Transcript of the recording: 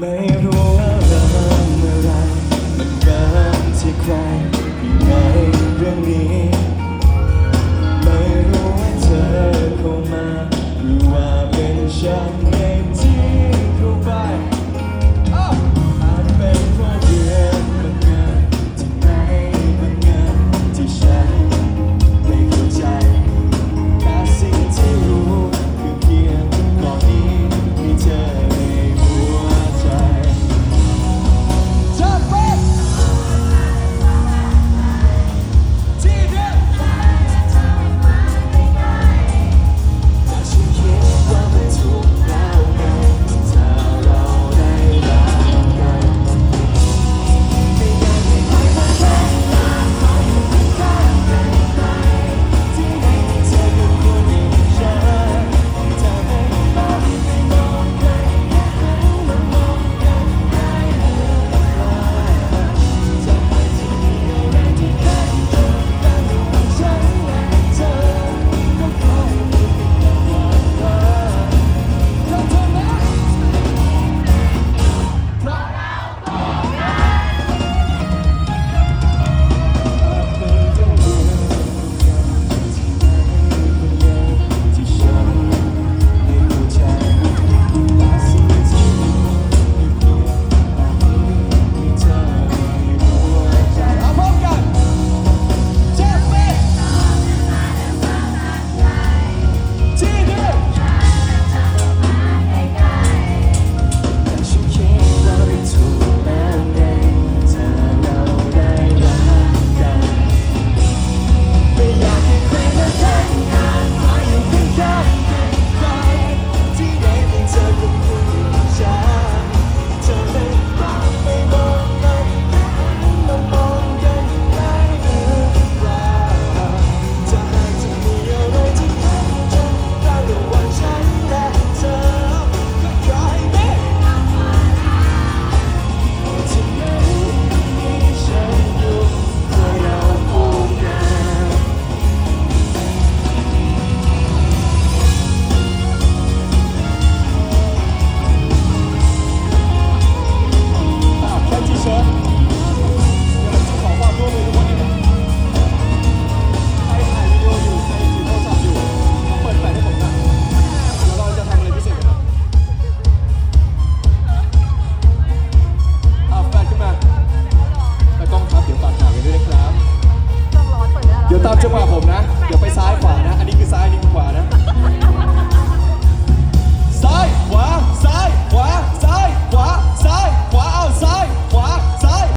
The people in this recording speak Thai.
Nem ตามจังหวะผมนะ เดี๋ยวไปซ้ายขวานะ อันนี้คือซ้ายอันนี้คือขวานะ